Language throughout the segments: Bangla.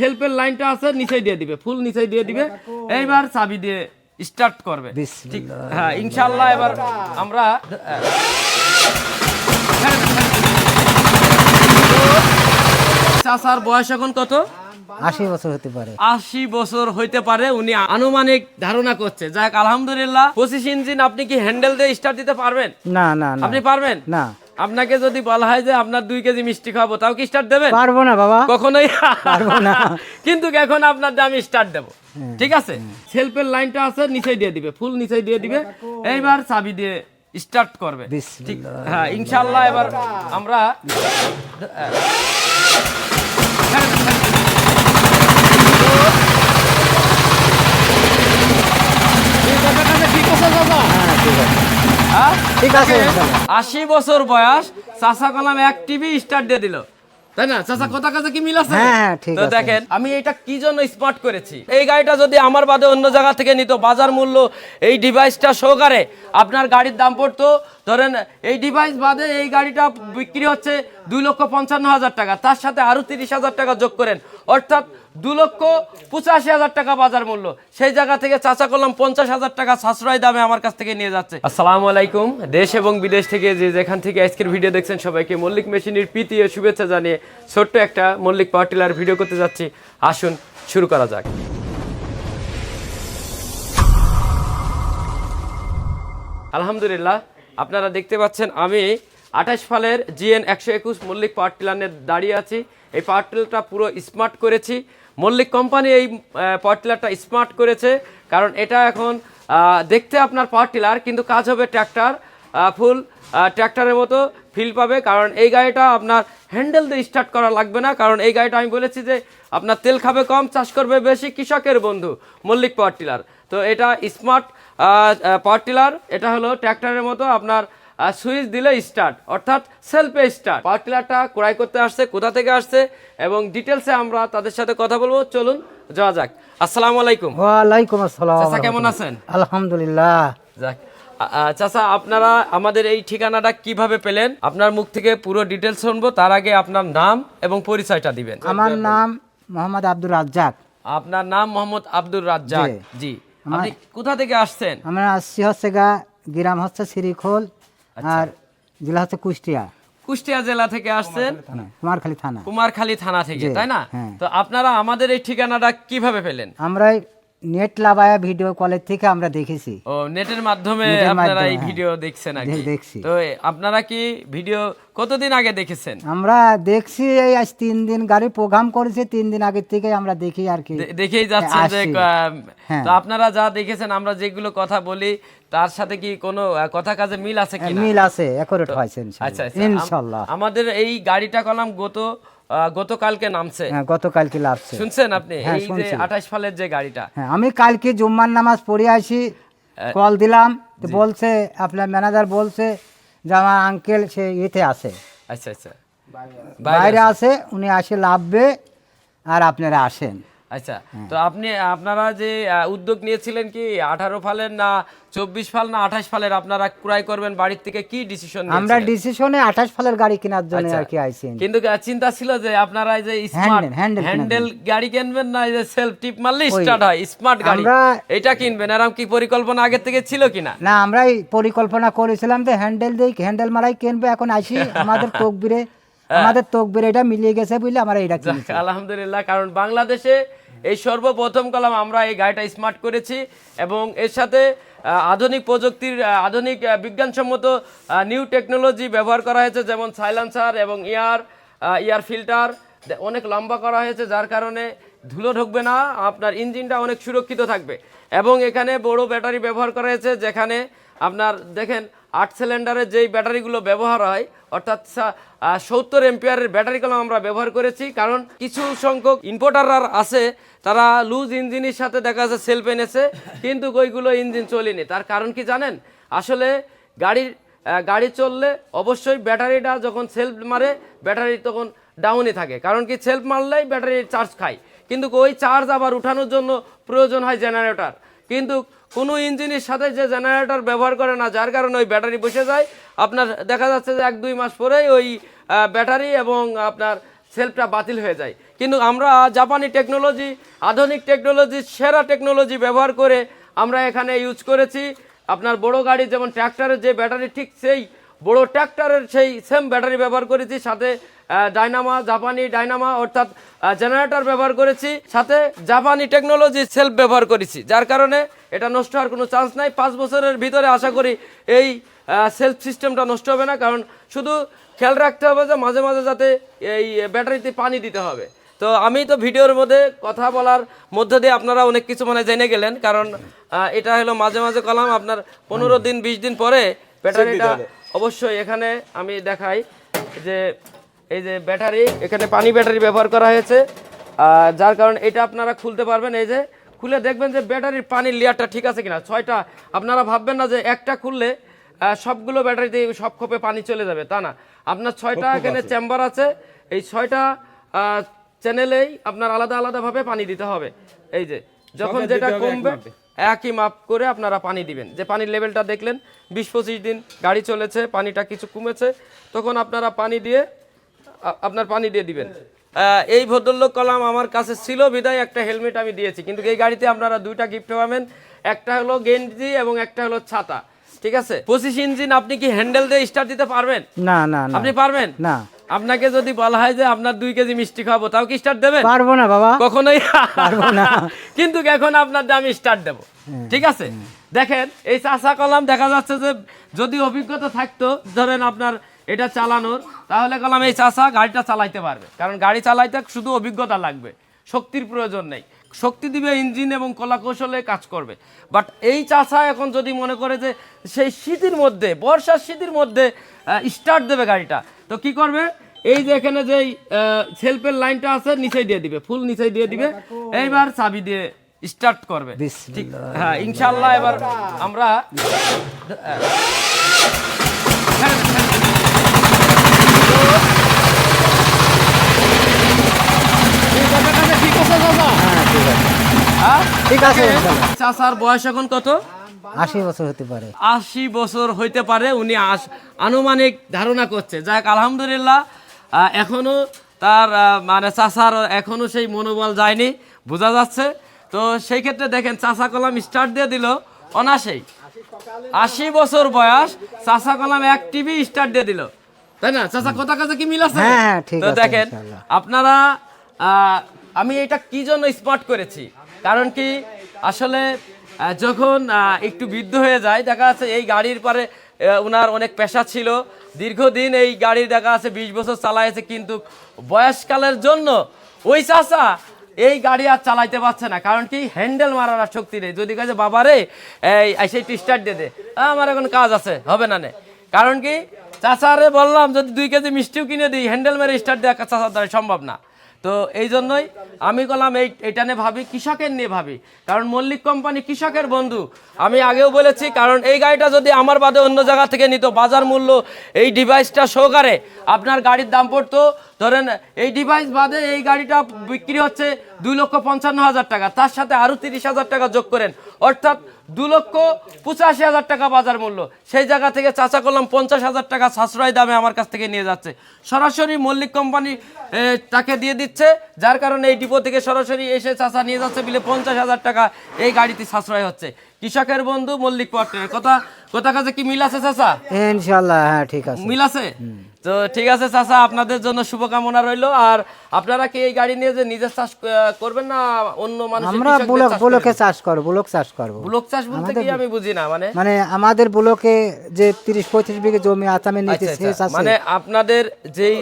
সেলফের লাইনটা আছে নিচে দিয়ে দিবে ফুল নিচে দিয়ে দিবে। এইবার চাবি দিয়ে স্টার্ট করবে। ঠিক হ্যাঁ ইনশাআল্লাহ এবার আমরা চাচার বয়স এখন কত? আশি বছর হতে পারে। আশি বছর হইতে পারে উনি আনুমানিক ধারণা করছে। যাক আলহামদুলিল্লাহ পঁচিশ ইঞ্জিন আপনি কি হ্যান্ডেল দিয়ে স্টার্ট দিতে পারবেন? না না না। আপনি পারবেন? না। আপনাকে যদি বলা হয় যে আপনার দুই কেজি মিষ্টি খাব তাও কি স্টার্ট দেবেন? পারব না বাবা। কখনোই। পারব না। কিন্তু এখন আপনার দিয়ে আমি স্টার্ট দেব ঠিক আছে? সেলফের লাইনটা আছে নিচে দিয়ে দিবে ফুল নিচে দিয়ে দিবে। এইবার চাবি দিয়ে স্টার্ট করবে। ঠিক হ্যাঁ ইনশাল্লাহ এবার আমরা ঠিক আছে দাদা হ্যাঁ ঠিক আছে হ্যাঁ ঠিক আছে। ইনশাআল্লাহ। আশি বছর বয়স চাচা কলাম এক টিভি স্টার্ট দিয়ে দিল। তাই না? চাচা কথা কাছে কি মিল আছে? হ্যাঁ, হ্যাঁ, ঠিক তো আছে। দেখেন আমি এটা কি জন্য স্মার্ট করেছি? এই গাড়িটা যদি আমার বাদে অন্য জায়গা থেকে নিত বাজার মূল্য এই ডিভাইসটা সহকারে আপনার গাড়ির দাম পড়তো। ধরেন এই ডিভাইস বাদে এই গাড়িটা বিক্রি হচ্ছে দুই লক্ষ পঞ্চান্ন হাজার টাকা। তার সাথে আরও তিরিশ হাজার টাকা যোগ করেন। অর্থাৎ দু লক্ষ পঁচাশি হাজার টাকা বাজার মূল্য। সেই জায়গা থেকে চাচা করলাম পঞ্চাশ হাজার টাকা সাশ্রয় দামে আমার কাছ থেকে নিয়ে যাচ্ছে। আসসালামু আলাইকুম। দেশ এবং বিদেশ থেকে যে যেখান থেকে আজকের ভিডিও দেখছেন সবাইকে মল্লিক মেশিনের প্রীতি ও শুভেচ্ছা জানিয়ে ছোট্ট একটা মল্লিক পাওয়ার টিলার ভিডিও করতে যাচ্ছি। আসুন, শুরু করা যাক। আলহামদুলিল্লাহ, আপনারা দেখতে পাচ্ছেন আমি আঠাশ ফালের জিএন একশো একুশ মল্লিক পাওয়ার টিলারে দাঁড়িয়ে আছি। এই পাওয়ার টিলারটা পুরো স্মার্ট করেছি। মল্লিক কোম্পানি এই পাওয়ার টিলারটা স্মার্ট করেছে, কারণ এটা এখন দেখতে আপনার পাওয়ার টিলার কিন্তু কাজ হবে ট্র্যাক্টর ফুল ট্র্যাক্টরের মতো ফিল পাবে, কারণ এই গাড়িটা আপনার হ্যান্ডেল দিয়ে স্টার্ট করা লাগবে না, কারণ এই গাড়িটা আমি বলেছি যে আপনার তেল খাবে কম, চাষ করবে বেশি, কৃষকের বন্ধু, মল্লিক পাওয়ার টিলার তো এটা স্মার্ট পাওয়ার টিলার এটা হলো ট্র্যাক্টরের মতো আপনার সুইচ দিলে স্টার্ট অর্থাৎ সেলফে স্টার্ট পাওয়ার টিলারটা ক্রয় করতে আসছে কোথা থেকে আসছে এবং ডিটেলসে আমরা তাদের সাথে কথা বলব। চলুন যাওয়া যাক। আসসালামু আলাইকুম। ওয়ালাইকুম আসসালাম। চাচা কেমন আছেন? আলহামদুলিল্লাহ। যাক চাচা আপনারা আমাদের এই ঠিকানাটা কীভাবে পেলেন? আপনার মুখ থেকে পুরো ডিটেলস শুনব তার আগে আপনার নাম এবং পরিচয়টা দিবেন। আমার নাম মোহাম্মদ আব্দুর রাজ্জাক। আপনার নাম মোহাম্মদ আব্দুর রাজ্জাক। জি। আপনি কোথা থেকে আসছেন? আমরা আসছি হচ্ছে গা গ্রাম হচ্ছে শ্রীখোল। আর জেলা হচ্ছে কুষ্টিয়া। কুষ্টিয়া জেলা থেকে আসছেন? কুমারখালী থানা। কুমারখালী থানা থেকে তাই না? হ্যাঁ। তো আপনারা আমাদের এই ঠিকানাটা কীভাবে পেলেন? আমরা নেট লাগায়া ভিডিও কলের থেকে আমরা দেখেছি ও নেটের মাধ্যমে আপনারা এই হ্যাঁ। ভিডিও দেখছেন দে- দেখছি। তো আপনারা কি ভিডিও কতদিন আগে দেখেছেন আমরা দেখছি এই আজ তিন দিন গাড়ি প্রোগ্রাম করেছে তিন দিন আগের থেকে আমরা দেখি আর কি দেখেই যাচ্ছেন যে আসছি। আহ, হ্যাঁ। তো আপনারা যা দেখেছেন আমরা যেগুলো কথা বলি তার সাথে কি কোনো কথা কাজে মিল আছে কি মিল আছে অ্যাকোরেট হয়েছে আচ্ছা আচ্ছা আম- ইনশাল্লাহ আমাদের এই গাড়িটা কলাম গত গতকালকে নামছে। হ্যাঁ গতকালকে লাভছে শুনছেন আপনি? হ্যাঁ, এই যে শুনছি। আঠাশ ফালের যে গাড়িটা। হ্যাঁ আমি কালকে জুম্মার নামাজ পড়ে আসি কল দিলাম তো বলছে আপনার ম্যানেজার বলছে যে আমার আঙ্কেল সে ইয়েতে আছে। আচ্ছা আচ্ছা। বাইরে আছে। উনি আসে লাভবে আর আপনারা আসেন। আচ্ছা হ্যাঁ। তো আপনি আপনারা যে উদ্যোগ নিয়েছিলেন কি আঠারো ফালের না চব্বিশ ফাল না আঠাশ ফালের আপনারা ক্রয় করবেন বাড়ির থেকে কি ডিসিশন আমরা ডিসিশনে আঠাশ ফালের গাড়ি কেনার জন্য আচ্ছা। আর কি আইছি কিন্তু চিন্তা ছিল যে আপনারা এই যে স্মার্ট হ্যান্ডেল গাড়ি কিনবেন না এই যে সেলফ টিপ মারলে স্টার্ট হয় স্মার্ট গাড়ি। এটা কিনবেন এরকম কি পরিকল্পনা আগে থেকে ছিল কিনা না? আমরা পরিকল্পনা করেছিলাম যে হ্যান্ডেল দিয়ে হ্যান্ডেল মারাই কিনবে এখন আসি আমাদের তকবিরে আমাদের তকবিরে এটা মিলিয়ে গেছে বুঝলে আমরা এটা কিনেছি। আলহামদুলিল্লাহ কারণ বাংলাদেশে এই সর্বপ্রথম কলাম আমরা এই গাড়িটা স্মার্ট করেছি এবং এর সাথে আধুনিক প্রযুক্তির আধুনিক বিজ্ঞানসম্মত নিউ টেকনোলজি ব্যবহার করা হয়েছে, যেমন সাইলেন্সার এবং ইয়ার ইয়ার ফিল্টার অনেক লম্বা করা হয়েছে, যার কারণে ধুলো ঢুকবে না, আপনার ইঞ্জিনটা অনেক সুরক্ষিত থাকবে। এবং এখানে বড় ব্যাটারি ব্যবহার করা হয়েছে, যেখানে আপনার, দেখেন, আট সিলিন্ডারের যেই ব্যাটারিগুলো ব্যবহার হয়, অর্থাৎ সত্তর এম্পিয়ারের ব্যাটারিগুলো আমরা ব্যবহার করেছি, কারণ কিছু সংখ্যক ইম্পোর্টার আছে তারা লুজ ইঞ্জিনের সাথে দেখা যাচ্ছে সেলফ এনেছে, কিন্তু ওইগুলো ইঞ্জিন চলেনি। তার কারণ কি জানেন? আসলে গাড়ির গাড়ি চললে অবশ্যই ব্যাটারিটা যখন সেলফ মারে, ব্যাটারি তখন ডাউনে থাকে। কারণ কি সেলফ মারলেই ব্যাটারি চার্জ খায়। কিন্তু ওই চার্জ আবার উঠানোর জন্য প্রয়োজন হয় জেনারেটর কিন্তু কোনো ইঞ্জিনের সাথে যে জেনারেটর ব্যবহার করে না, যার কারণে ওই ব্যাটারি বসে যায়। আপনার দেখা যাচ্ছে যে এক দুই মাস পরেই ওই ব্যাটারি এবং আপনার সেলফটা বাতিল হয়ে যায়। কিন্তু আমরা জাপানি টেকনোলজি আধুনিক টেকনোলজি সেরা টেকনোলজি ব্যবহার করে আমরা এখানে ইউজ করেছি। আপনার বড় গাড়ি যেমন ট্র্যাক্টরের যে ব্যাটারি ঠিক সেই বড় ট্র্যাক্টরের সেই সেম ব্যাটারি ব্যবহার করেছি। সাথে ডাইনামা জাপানি ডাইনামা অর্থাৎ জেনারেটর ব্যবহার করেছি। সাথে জাপানি টেকনোলজি সেলফ ব্যবহার করেছি। যার কারণে এটা নষ্ট হওয়ার কোনো চান্স নাই। পাঁচ বছরের ভিতরে আশা করি এই সেলফ সিস্টেমটা নষ্ট হবে না। কারণ শুধু খেয়াল রাখতে হবে যে মাঝে মাঝে যাতে এই ব্যাটারিতে পানি দিতে হবে। তো আমি তো ভিডিওর মধ্যে কথা বলার মধ্যে দিয়ে আপনারা অনেক কিছু মানে জেনে গেলেন কারণ এটা হলো মাঝে মাঝে কলাম আপনার পনেরো দিন বিশ দিন পরে ব্যাটারিটা অবশ্যই এখানে আমি দেখাই যে এই যে ব্যাটারি এখানে পানি ব্যাটারি ব্যবহার করা হয়েছে যার কারণে এটা আপনারা খুলতে পারবেন এই যে খুলে দেখবেন যে ব্যাটারির পানির লেয়ারটা ঠিক আছে কিনা ছয়টা আপনারা ভাববেন না যে একটা খুললে সবগুলো ব্যাটারিতে সব খোপে পানি চলে যাবে তা না। আপনার ছয়টা এখানে চেম্বার আছে এই ছয়টা চ্যানেলেই আপনার আলাদা আলাদাভাবে পানি দিতে হবে। এই যে যখন যেটা কমবে একই মাপ। করে আপনারা পানি দিবেন। যে পানির লেভেলটা দেখলেন বিশ পঁচিশ দিন গাড়ি চলেছে পানিটা কিছু কমেছে তখন আপনারা পানি দিয়ে আপনার পানি দিয়ে দিবেন। আহ, এই ভদ্রলোক কলাম আমার কাছে ছিল বিদায় একটা হেলমেট আমি দিয়েছি। কিন্তু এই গাড়িতে আপনারা দুইটা গিফট পাবেন একটা হলো গেঞ্জি এবং একটা হলো ছাতা। ঠিক আছে? পঁচিশ ইঞ্জিন আপনি কি হ্যান্ডেল দিয়ে স্টার্ট দিতে পারবেন? না না। আপনি পারবেন? না। আপনাকে যদি বলা হয় যে আপনার দুই কেজি মিষ্টি খাব তাও কি স্টার্ট দেবেন? পারব না বাবা। কখনোই? পারব না। কিন্তু এখন আপনার দিয়ে আমি স্টার্ট দেব ঠিক আছে? দেখেন এই চাষা কলাম দেখা যাচ্ছে যে যদি অভিজ্ঞতা থাকতো ধরেন আপনার এটা চালানোর তাহলে কলাম এই চাষা গাড়িটা চালাইতে পারবে। কারণ গাড়ি চালাইতে শুধু অভিজ্ঞতা লাগবে শক্তির প্রয়োজন নেই। শক্তি দিবে ইঞ্জিন এবং কলা কৌশলে কাজ করবে। বাট এই চাষা এখন যদি মনে করে যে সেই শীতের মধ্যে বর্ষার শীতের মধ্যে স্টার্ট দেবে গাড়িটা তো কি করবে? এই যে এখানে যে সেলফের লাইনটা আছে নিচে দিয়ে দিবে ফুল নিচে দিয়ে দিবে। এইবার চাবি দিয়ে স্টার্ট করবে। ঠিক হ্যাঁ ইনশাআল্লাহ এবার আমরা ঠিক আছে। হ্যাঁ ঠিক আছে। হ্যাঁ ইনশাল্লাহ। চাচার বয়স এখন কত? আশি বছর হতে পারে। আশি বছর হইতে পারে উনি আনুমানিক ধারণা করছে। যাক আলহামদুলিল্লাহ এখনও তার মানে চাচার এখনও সেই মনোবল যায়নি বোঝা যাচ্ছে। তো সেই ক্ষেত্রে দেখেন চাচা কলাম স্টার্ট দিয়ে দিল অনাসেই। আশি বছর বয়স চাচা কলাম এক টিভি স্টার্ট দিয়ে দিল। তাই না? চাচা কথা কাছে কি মিল আছে? হ্যাঁ, হ্যাঁ, তো দেখেন আপনারা আমি এটা কি জন্য স্মার্ট করেছি? কারণ কি আসলে যখন একটু বৃদ্ধ হয়ে যায়, দেখা যাচ্ছে এই গাড়ির পরে ওনার অনেক পেশা ছিল। দীর্ঘদিন এই গাড়ি দেখা আছে বিশ বছর চালাইছে, কিন্তু বয়সকালের জন্য ওই চাষা এই গাড়ি আর চালাইতে পারছে না, কারণ কি হ্যান্ডেল মারার আর শক্তি নেই। যদি কাছে বাবারে এই সেই স্টার্ট দিয়ে দে, আমার এখন কাজ আছে, হবে না নে। কারণ কি, চাচারে বললাম, যদি দুই কেজি মিষ্টিও কিনে দিই, হ্যান্ডেল মেরে স্টার্ট দেওয়া চাচার দ্বারা সম্ভব না। তো এই জন্যই আমি বললাম, এই, এটা নিয়ে ভাবি, কৃষকের নিয়ে ভাবি। কারণ মল্লিক কোম্পানি কৃষকের বন্ধু। আমি আগেও বলেছি, কারণ এই গাড়িটা যদি আমার বাদে অন্য জায়গা থেকে নিত, বাজার মূল্য এই ডিভাইসটা সহকারে আপনার গাড়ির দাম পড়তো। ধরেন, এই ডিভাইস বাদে এই গাড়িটা বিক্রি হচ্ছে দুই লক্ষ পঞ্চান্ন হাজার টাকা। তার সাথে আরও তিরিশ হাজার টাকা যোগ করেন। অর্থাৎ দু লক্ষ পঁচাশি হাজার টাকা বাজার মূল্য। সেই জায়গা থেকে চাচা করলাম পঞ্চাশ হাজার টাকা সাশ্রয় দামে আমার কাছ থেকে নিয়ে যাচ্ছে। সরাসরি মল্লিক কোম্পানি তাকে দিয়ে দিচ্ছে। যার কারণে এই ডিপো থেকে সরাসরি এসে চাচা নিয়ে যাচ্ছে বিলে পঞ্চাশ হাজার টাকা। এই গাড়িতে সাশ্রয় হচ্ছে। কৃষকের বন্ধু মল্লিক পট্টের কথা কথা কাছে কি মিল আছে চাচা? ইনশাল্লাহ হ্যাঁ ঠিক আছে। মিল আছে? তো ঠিক আছে চাচা আপনাদের জন্য শুভকামনা রইল। আর আপনারা কি এই গাড়ি নিয়ে যে নিজের চাষ করবেন না অন্য মানুষ আমরা বুলক বুলকে চাষ করব বুলক চাষ করব। ব্লক চাষ বলতে কি আমি বুঝি না মানে? মানে আমাদের বুলকে যে তিরিশ পঁয়ত্রিশ বিঘে জমি আছে আমি নিতে আচ্ছা, সে আচ্ছা। মানে আপনাদের যেই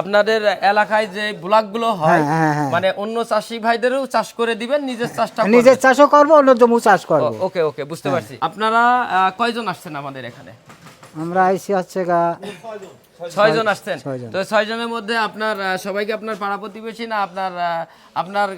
আপনাদের এলাকায় যে ব্লকগুলো হয় হ্যাঁ, হ্যাঁ, হ্যাঁ। মানে অন্য চাষি ভাইদেরও চাষ করে দিবেন নিজের চাষটা নিজের চাষও করব অন্য জমি চাষ করব। ওকে ওকে বুঝতে পারছি। আপনারা কয়জন আসছেন আমাদের এখানে? আমরা আইসি হচ্ছে গা ছয়জন আসছেন। তো ছয়জনের মধ্যে আপনার সবাইকে আপনার পাড়া প্রতিবেশী না আপনার আপনার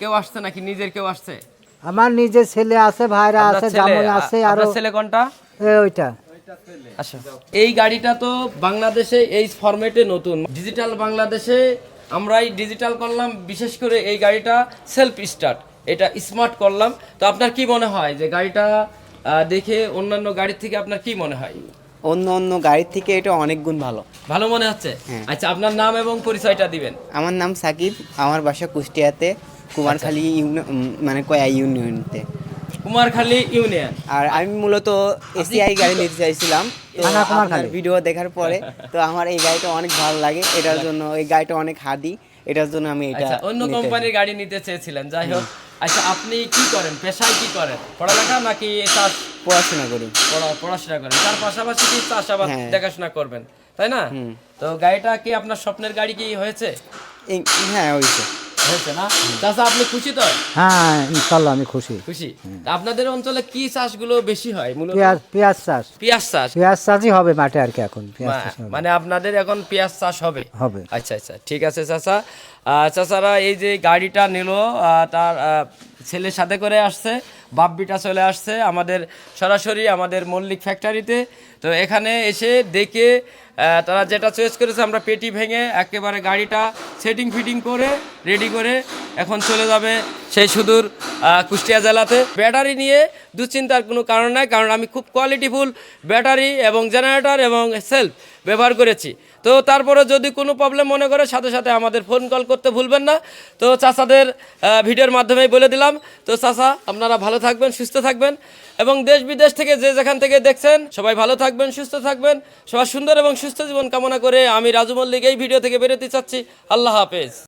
কেউ আসছে নাকি? নিজের কেউ আসছে? আমার নিজের ছেলে আছে ভাইরা আছে জামাই আছে আরও ছেলে কোনটা? ওইটা। আচ্ছা। এই গাড়িটা তো বাংলাদেশে এই ফরম্যাটে নতুন। ডিজিটাল বাংলাদেশে আমরাই ডিজিটাল করলাম বিশেষ করে এই গাড়িটা সেলফ স্টার্ট এটা স্মার্ট করলাম। তো আপনার কি মনে হয় যে গাড়িটা দেখে অন্যান্য গাড়ির থেকে আপনার কি মনে হয়? অন্য অন্য গাড়ির থেকে এটা অনেক গুণ ভালো। ভালো মনে হচ্ছে? হ্যাঁ। আচ্ছা আপনার নাম এবং পরিচয়টা দিবেন। আমার নাম সাকিব আমার বাসা কুষ্টিয়াতে কুমারখালী ইউনি মানে কয়া ইউনিয়নতে। কুমারখালী ইউনিয়ন। আর আমি মূলত এসিআই গাড়ি নিতে চাইছিলাম তো আপনার ভিডিও দেখার পরে তো আমার এই গাড়িটা অনেক ভালো লাগে এটার জন্য এই গাড়িটা অনেক হাদি এটার জন্য আমি এটা আচ্ছা অন্য কোম্পানির গাড়ি নিতে চেয়েছিলেন যাই হোক। আচ্ছা আপনি কি করেন? পেশায় কি করেন? পড়ালেখা নাকি চাষ? পড়াশোনা করি। পড়া- পড়াশোনা করেন। তার পাশাপাশি কি চাষাবাদ হ্যাঁ। দেখাশোনা করবেন? তাই না? তো গাড়িটা কি আপনার স্বপ্নের গাড়ি কি হয়েছে? হ্যাঁ হয়েছে। হয়েছে না? চাষা আপনি খুশি তো? হ্যাঁ ইনশাল্লাহ আমি খুশি। খুশি? আপনাদের অঞ্চলে কি চাষগুলো বেশি হয় মূলত? পেঁয়াজ পেঁয়াজ চাষ। পেঁয়াজ চাষ? পেঁয়াজ চাষই হবে মাঠে আর কি এখন চাষ। মানে আপনাদের এখন পেঁয়াজ চাষ হবে? হবে। আচ্ছা আচ্ছা ঠিক আছে আহ, চাচারা এই যে গাড়িটা নিল তার ছেলের সাথে করে আসছে বাপ্পিটা চলে আসছে আমাদের সরাসরি আমাদের মল্লিক ফ্যাক্টরিতে তো এখানে এসে দেখে তারা যেটা চয়েস করেছে, আমরা পেটি ভেঙে একেবারে গাড়িটা সেটিং ফিটিং করে রেডি করে এখন চলে যাবে সেই সুদূর কুষ্টিয়া জেলাতে। ব্যাটারি নিয়ে দুশ্চিন্তার কোনো কারণ নাই, কারণ আমি খুব কোয়ালিটিফুল ব্যাটারি এবং জেনারেটর এবং সেলফ ব্যবহার করেছি। তো তারপরে যদি কোনো প্রবলেম মনে করে, সাথে সাথে আমাদের ফোন কল করতে ভুলবেন না। তো চাষাদের ভিডিওর মাধ্যমেই বলে দিলাম। তো চাষা আপনারা ভালো থাকবেন, সুস্থ থাকবেন এবং দেশ বিদেশ থেকে যে যেখান থেকে দেখছেন, সবাই ভালো থাকবেন, সুস্থ থাকবেন, সবার সুন্দর এবং সুস্থ জীবন কামনা করে আমি রাজু মল্লিক এই ভিডিও থেকে বেরোতে চাচ্ছি। আল্লাহ হাফেজ।